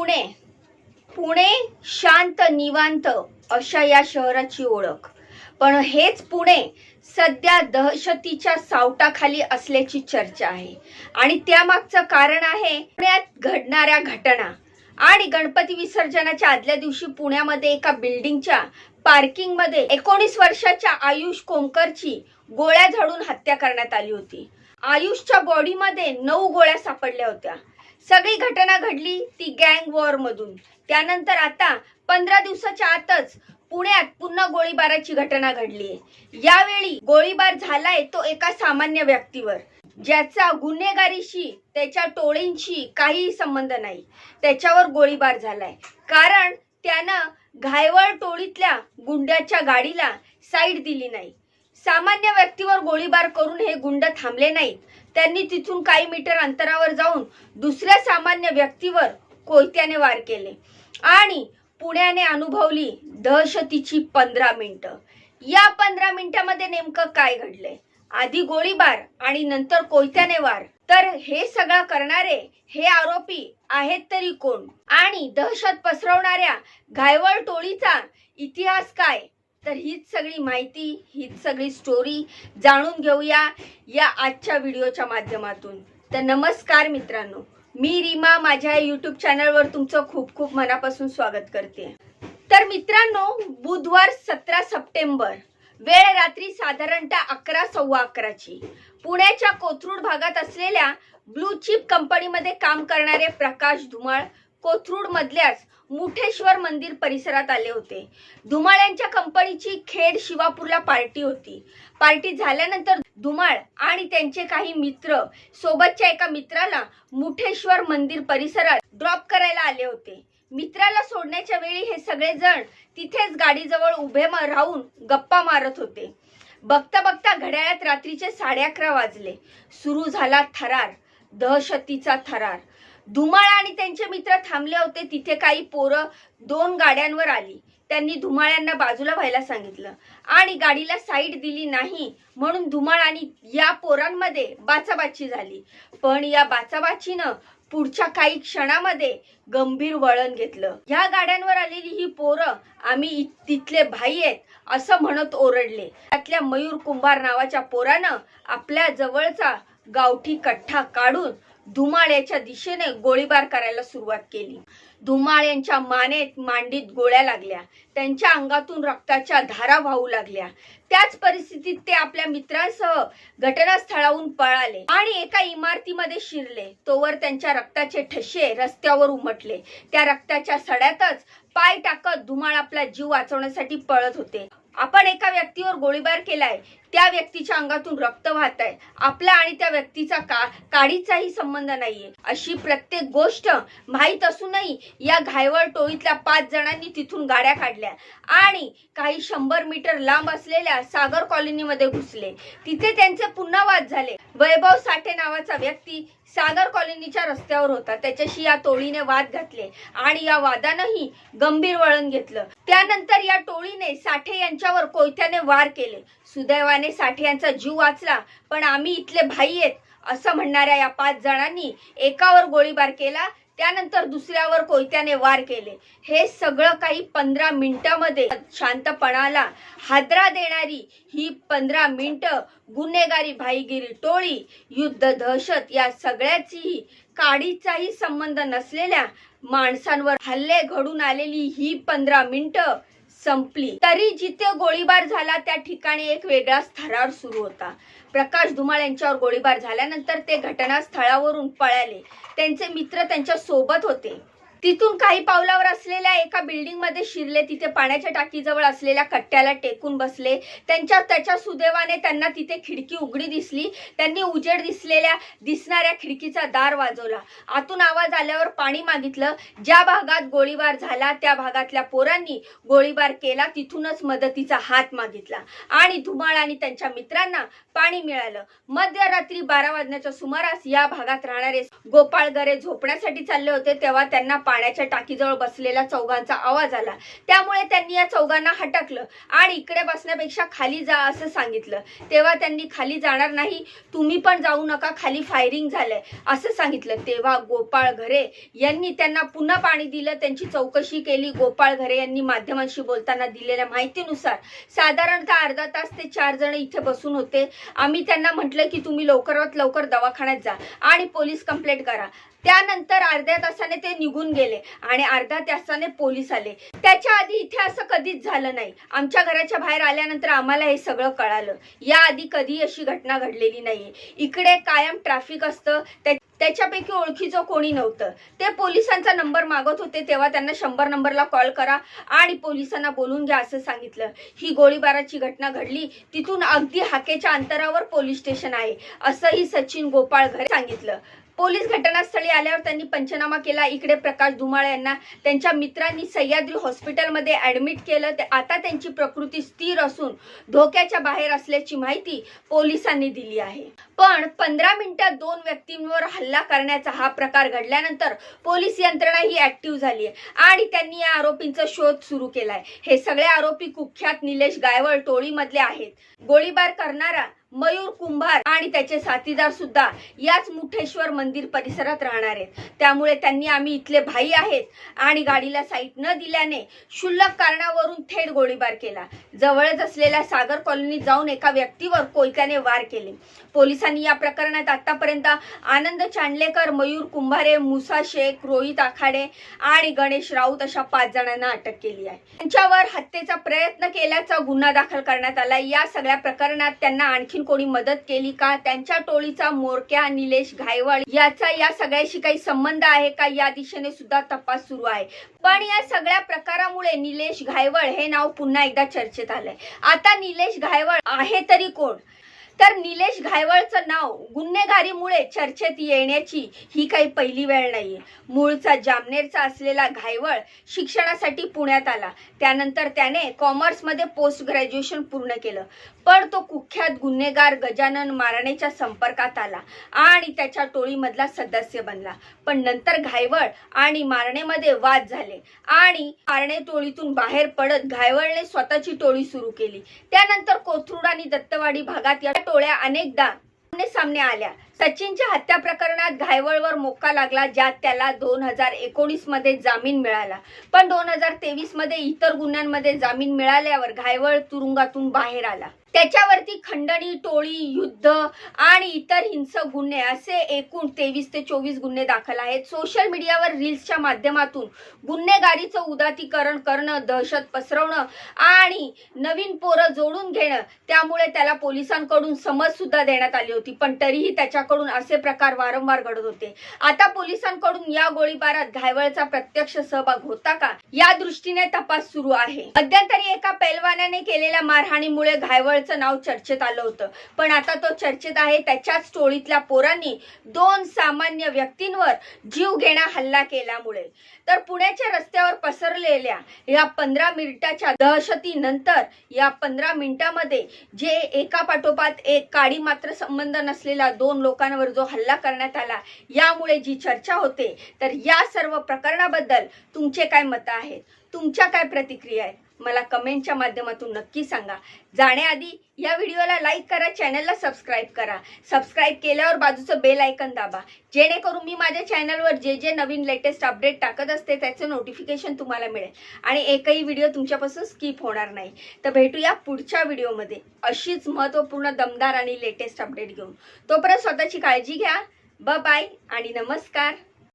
पुणे. पुणे शांत निवांत अशा या शहराची ओळख. पण हेच पुणे सध्या दहशतीच्या सावटाखाली असल्याची चर्चा आहे. आणि त्यामागचं कारण आहे पुण्यात घडणाऱ्या घटना. आणि गणपती विसर्जनाच्या आदल्या दिवशी पुण्यामध्ये एका बिल्डिंगच्या पार्किंगमध्ये एकोणीस वर्षाच्या आयुष कोंकरची गोळ्या झाडून हत्या करण्यात आली होती. आयुषच्या बॉडीमध्ये नऊ गोळ्या सापडल्या होत्या. सगळी घटना घडली ती गँग वॉर मधून. त्यानंतर आता पंधरा दिवसाच्या आतच पुण्यात पुन्हा गोळीबाराची घटना घडली यावेळी गोळीबार झालाय तो एका सामान्य व्यक्तीवर ज्याचा गुन्हेगारीशी त्याच्या टोळींशी काहीही संबंध नाही. त्याच्यावर गोळीबार झालाय. कारण त्यानं घायवळ टोळीतल्या गुंड्याच्या गाडीला साईड दिली नाही. सामान्य व्यक्तीवर गोळीबार करून हे गुंड थांबले नाहीत. त्यांनी तिथून काही मीटर अंतरावर जाऊन दुसऱ्या सामान्य व्यक्तीवर कोयत्याने वार केले आणि पुण्याने अनुभवली दहशतीची पंधरा मिनिटं. या पंधरा मिनिटामध्ये नेमकं काय घडलंय? आधी गोळीबार आणि नंतर कोयत्याने वार. तर हे सगळं करणारे हे आरोपी आहेत तरी कोण? आणि दहशत पसरवणाऱ्या घायवळ टोळीचा इतिहास काय? तर हीच सगळी माहिती हीच सगळी स्टोरी जाणून घेऊया या आजच्या व्हिडिओच्या माध्यमातून. तर नमस्कार मित्रांनो मी रीमा माझ्या यूट्यूब चॅनलवर तुमचं खूप खूप मनापासून स्वागत करते. तर मित्रांनो बुधवार सतरा सप्टेंबर वेळ रात्री साधारणतः अकरा सव्वा अकराची. पुण्याच्या कोथरूड भागात असलेल्या ब्लू चिप कंपनीमध्ये काम करणारे प्रकाश धुमाळ कोथरूड मधल्याच मुठेश्वर मंदिर परिसरात आले होते. धुमाळ्यांच्या कंपनीची खेड शिवापूरला पार्टी होती. पार्टी झाल्यानंतर धुमाळ आणि त्यांचे काही मित्र सोबतच्या एका मित्राला मुठेश्वर मंदिर परिसरात ड्रॉप करायला आले होते. मित्राला सोडण्याच्या वेळी हे सगळेजण तिथेच गाडीजवळ उभे राहून गप्पा मारत होते. बघता बघता घड्याळात रात्रीचे साडे अकरा वाजले. सुरू झाला थरार. दहशतीचा थरार. धुमाळ आणि त्यांचे मित्र थांबले होते. तिथे काही पोरं दोन गाड्यांवर आली. त्यांनी धुमाळ्यांना बाजूला व्हायला सांगितलं. आणि गाडीला साईड दिली नाही म्हणून धुमाळ आणि या पोरांमध्ये बाचाबाची झाली. पण या बाचाबाचीनं पुढच्या काही क्षणामध्ये गंभीर वळण घेतलं. ह्या गाड्यांवर आलेली ही पोरं आम्ही तिथले भाई आहेत असं म्हणत ओरडले. त्यातल्या मयूर कुंभार नावाच्या पोरानं आपल्या जवळचा गावठी कठ्ठा काढून धुमाळ याच्या दिशेने गोळीबार करायला सुरुवात केली. धुमाळ यांच्या मानेत मांडीत गोळ्या लागल्या. त्यांच्या अंगातून रक्ताच्या धारा वाहू लागल्या. त्याच परिस्थितीत ते आपल्या मित्रांसह घटनास्थळाहून पळाले आणि एका इमारतीमध्ये शिरले. तोवर त्यांच्या रक्ताचे ठसे रस्त्यावर उमटले. त्या रक्ताच्या सड्यातच पाय टाकत धुमाळ आपला जीव वाचवण्यासाठी पळत होते. आपण एका व्यक्तीवर गोळीबार केलाय. त्या व्यक्तीच्या अंगातून रक्त वाहत आहे आपला आणि त्या व्यक्तीचा का काडीचाही संबंध नाहीये. अशी प्रत्येक गोष्ट माहीत असूनही या घायवळ टोळीतल्या पाच जणांनी तिथून गाड्या काढल्या. आणि काही शंभर मीटर लांब असलेल्या सागर कॉलनीमध्ये घुसले. तिथे त्यांचे पुन्हा वाद झाले. वैभव साठे नावाचा व्यक्ती सागर कॉलनीच्या रस्त्यावर होता. त्याच्याशी या टोळीने वाद घातले आणि या वादानंही गंभीर वळण घेतलं. त्यानंतर या टोळीने साठे यांच्यावर कोयत्याने वार केले. सुदैवाने साठे यांचा जीव वाचला. पण आम्ही इथले भाई आहेत असं म्हणणाऱ्या या पाच जणांनी एकावर गोळीबार केला त्यानंतर दुसऱ्यावर कोयत्याने वार केले. हे सगळं काही पंधरा मिनिटामध्ये शांतपणाला हादरा देणारी ही पंधरा मिनिटं गुन्हेगारी भाईगिरी टोळी युद्ध दहशत या सगळ्याचीही काडीचाही संबंध नसलेल्या माणसांवर हल्ले घडून आलेली ही पंधरा मिनिटं संपली. तरी जिथे गोळीबार झाला त्या ठिकाणी एक वेगळाच थरार सुरू होता. प्रकाश धुमाळ यांच्यावर गोळीबार झाल्यानंतर ते घटनास्थळावरून पळाले. त्यांचे मित्र त्यांच्यासोबत होते. तिथून काही पावलावर असलेल्या एका बिल्डिंगमध्ये शिरले. तिथे पाण्याच्या टाकीजवळ असलेल्या कट्ट्याला टेकून बसले. त्यांच्या त्याच्या सुदैवाने त्यांना तिथे खिडकी उघडी दिसली. त्यांनी उजेड दिसलेल्या दिसणाऱ्या खिडकीचा दार वाजवला. आतून आवाज आल्यावर पाणी मागितलं. ज्या भागात गोळीबार झाला त्या भागातल्या पोरांनी गोळीबार केला. तिथूनच मदतीचा हात मागितला. आणि धुमाळ आणि त्यांच्या मित्रांना पाणी मिळालं. मध्यरात्री बारा वाजण्याच्या सुमारास या भागात राहणारे गोपाळ गरे झोपण्यासाठी चालले होते. तेव्हा त्यांना पाण्याच्या टाकीजवळ बसलेल्या चौघांचा आवाज आला. त्यामुळे त्यांनी या चौघांना हटकलं आणि इकडे बसण्यापेक्षा खाली जा असं सांगितलं. तेव्हा त्यांनी खाली जाणार नाही तुम्ही पण जाऊ नका खाली फायरिंग झालंय असं सांगितलं. तेव्हा गोपाळ घरे यांनी त्यांना पुन्हा पाणी दिलं. त्यांची चौकशी केली. गोपाळ घरे यांनी माध्यमांशी बोलताना दिलेल्या माहितीनुसार साधारणतः अर्धा तास ते चार जण इथे बसून होते. आम्ही त्यांना म्हटलं की तुम्ही लवकरात लवकर दवाखान्यात जा आणि पोलीस कंप्लेंट करा. त्यानंतर अर्ध्या तासाने ते निघून गेले आणि अर्ध्या तासाने पोलीस आले. त्याच्या आधी इथे असं कधीच झालं नाही. आमच्या घराच्या बाहेर आल्यानंतर आम्हाला हे सगळं कळालं. याआधी कधी अशी घटना घडलेली नाहीये. इकडे कायम ट्रॅफिक असतं. त्याच्यापैकी ओळखीचं कोणी नव्हतं. ते पोलिसांचा नंबर मागत होते तेव्हा त्यांना शंभर नंबरला कॉल करा आणि पोलिसांना बोलून घ्या असं सांगितलं. ही गोळीबाराची घटना घडली. तिथून अगदी हाकेच्या अंतरावर पोलीस स्टेशन आहे. असंही सचिन गोपाळ घरे सांगितलं. पोलीस घटनास्थळी आल्यावर त्यांनी पंचनामा केला. इकडे प्रकाश धुमाळ यांना त्यांच्या मित्रांनी सह्याद्री हॉस्पिटलमध्ये ऍडमिट केलं. ते आता त्यांची प्रकृती स्थिर असून धोक्याच्या बाहेर असल्याची माहिती पोलिसांनी दिली आहे. पण पंधरा मिनिटात दोन व्यक्तींवर हल्ला करण्याचा हा प्रकार घडल्यानंतर पोलीस यंत्रणा ही ऍक्टिव्ह झाली आहे आणि त्यांनी या आरोपींचा शोध सुरू केलाय. हे सगळे आरोपी कुख्यात निलेश गायवळ टोळीमधले आहेत. गोळीबार करणारा मयूर कुंभार आणि त्याचे साथीदार सुद्धा याच मुठेश्वर मंदिर परिसरात राहणार आहेत. त्यामुळे त्यांनी आम्ही इथले भाई आहेत आणि गाडीला साईट न दिल्याने क्षुल्लक कारणावरून थेट गोळीबार केला. जवळच असलेल्या सागर कॉलनीत जाऊन एका व्यक्तीवर कोयत्याने वार केले. पोलिसांनी या प्रकरणात आतापर्यंत आनंद चांडलेकर मयूर कुंभारे मुसा शेख रोहित आखाडे आणि गणेश राऊत अशा पाच जणांना अटक केली आहे. त्यांच्यावर हत्येचा प्रयत्न केल्याचा गुन्हा दाखल करण्यात आला. या सगळ्या प्रकरणात त्यांना आणखी आणखीन कोणी मदत केली का? त्यांच्या टोळीचा मोरक्या निलेश घायवळ याचा या सगळ्याशी काही संबंध आहे का? या दिशेने सुद्धा तपास सुरू आहे. पण या सगळ्या प्रकारामुळे निलेश घायवळ हे नाव पुन्हा एकदा चर्चेत आलंय. आता निलेश घायवळ आहे तरी कोण? तर निलेश घायवळचं नाव गुन्हेगारीमुळे चर्चेत येण्याची ही काही पहिली वेळ नाहीये. मूळचा जामनेरचा असलेला घायवळ शिक्षणासाठी पुण्यात आला. त्यानंतर त्याने कॉमर्समध्ये पोस्ट ग्रॅज्युएशन पूर्ण केलं. पण तो कुख्यात गुन्हेगार गजानन मारणेच्या संपर्कात आला आणि त्याच्या टोळीमधला सदस्य बनला. पण नंतर घायवळ आणि मारणेमध्ये वाद झाले आणि मारणे टोळीतून बाहेर पडत घायवळने स्वतःची टोळी सुरू केली. त्यानंतर कोथरुड आणि दत्तवाडी भागात या टोळ्या अनेकदा सामने आल्या. सचिनच्या हत्या प्रकरणात घायवळवर मोक्का लागला ज्यात त्याला दोन हजार एकोणीसमध्ये जामीन मिळाला. पण दोन हजार तेवीसमध्ये इतर गुन्ह्यांमध्ये जामीन मिळाल्यावर घायवळ तुरुंगातून बाहेर आला. त्याच्यावरती खंडणी टोळी युद्ध आणि इतर हिंसक गुन्हे असे एकूण तेवीस ते चोवीस गुन्हे दाखल आहेत. सोशल मीडियावर रील्सच्या माध्यमातून गुन्हेगारीचं उदातीकरण करणं दहशत पसरवणं आणि नवीन पोरं जोडून घेणं त्यामुळे त्याला पोलिसांकडून समज सुद्धा देण्यात आली होती. पण तरीही त्याच्याकडून असे प्रकार वारंवार घडत होते. आता पोलिसांकडून या गोळीबारात घायवळचा प्रत्यक्ष सहभाग होता का? या दृष्टीने तपास सुरू आहे. मध्यंतरी एका पैलवानाने केलेल्या मारहाणीमुळे घायवळ घायवळचं नाव चर्चेत आलं होतं. पण आता तो चर्चेत आहे. त्याच्याच टोळीतल्या पोरांनी दोन सामान्य व्यक्तींवर जीवघेणा हल्ला केल्यामुळे. तर पुण्याच्या रस्त्यावर पसरलेल्या या पंधरा मिनिटाच्या दहशतीनंतर या पंधरा मिनिटामध्ये जे एका पाठोपाठ एक काडी मात्र संबंध नसलेला दोन लोकांवर जो हल्ला करण्यात आला यामुळे जी चर्चा होते तर या सर्व प्रकरणाबद्दल तुमचे काय मतं आहेत? तुमच्या काय प्रतिक्रिया आहेत? मला कमेंटच्या माध्यमातून नक्की सांगा. जाण्याआधी या व्हिडिओला लाईक करा चॅनलला सबस्क्राईब करा. सबस्क्राईब केल्यावर बाजूचं बेल आयकन दाबा. जेणेकरून मी माझ्या चॅनलवर जे जे नवीन लेटेस्ट अपडेट टाकत असते त्याचं नोटिफिकेशन तुम्हाला मिळेल. आणि एकही व्हिडिओ तुमच्यापासून स्किप होणार नाही. तर भेटूया पुढच्या व्हिडिओमध्ये. अशीच महत्त्वपूर्ण दमदार आणि लेटेस्ट अपडेट घेऊन. तोपर्यंत स्वतःची काळजी घ्या. ब बाय आणि नमस्कार.